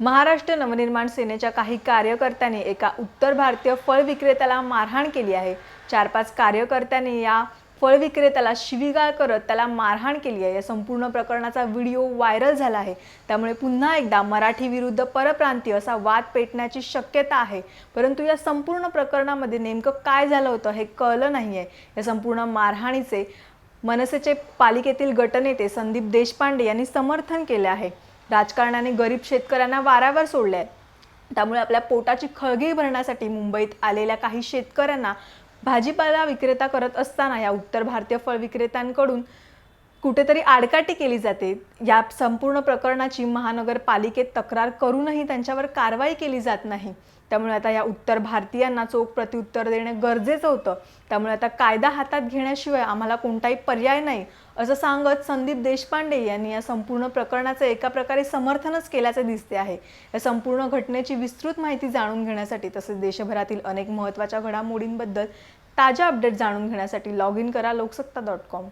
महाराष्ट्र नवनिर्माण सेनेच्या काही कार्यकर्त्यांनी एका उत्तर भारतीय फळ विक्रेत्याला मारहाण केली आहे. चार पाच कार्यकर्त्यांनी या फळ विक्रेत्याला शिवीगाळ करत त्याला मारहाण केली आहे. या संपूर्ण प्रकरणाचा व्हिडिओ व्हायरल झाला आहे. त्यामुळे पुन्हा एकदा मराठी विरुद्ध परप्रांतीय असा वाद पेटण्याची शक्यता आहे. परंतु या संपूर्ण प्रकरणामध्ये नेमकं काय झालं होतं हे कळलं नाही आहे या संपूर्ण मारहाणीचे मनसेचे पालिकेतील गटनेते संदीप देशपांडे यांनी समर्थन केले आहे. राजकारणाने गरीब शेतकऱ्यांना वाऱ्यावर सोडले आहेत त्यामुळे आपल्या पोटाची खळगी भरण्यासाठी मुंबईत आलेल्या काही शेतकऱ्यांना भाजीपाला विक्रेता करत असताना या उत्तर भारतीय फळ विक्रेत्यांकडून कुठेतरी आडकाठी केली जाते. या संपूर्ण प्रकरणाची महानगरपालिकेत तक्रार करूनही त्यांच्यावर कारवाई केली जात नाही. त्यामुळे आता या उत्तर भारतीयांना चोख प्रत्युत्तर देणे गरजेचं होतं. त्यामुळे आता कायदा हातात घेण्याशिवाय आम्हाला कोणताही पर्याय नाही असं सांगत संदीप देशपांडे यांनी या संपूर्ण प्रकरणाचं एका प्रकारे समर्थनच केल्याचे दिसते आहे. या संपूर्ण घटनेची विस्तृत माहिती जाणून घेण्यासाठी तसेच देशभरातील अनेक महत्त्वाच्या घडामोडींबद्दल ताज्या अपडेट जाणून घेण्यासाठी लॉग इन करा लोकसत्ता डॉट कॉम.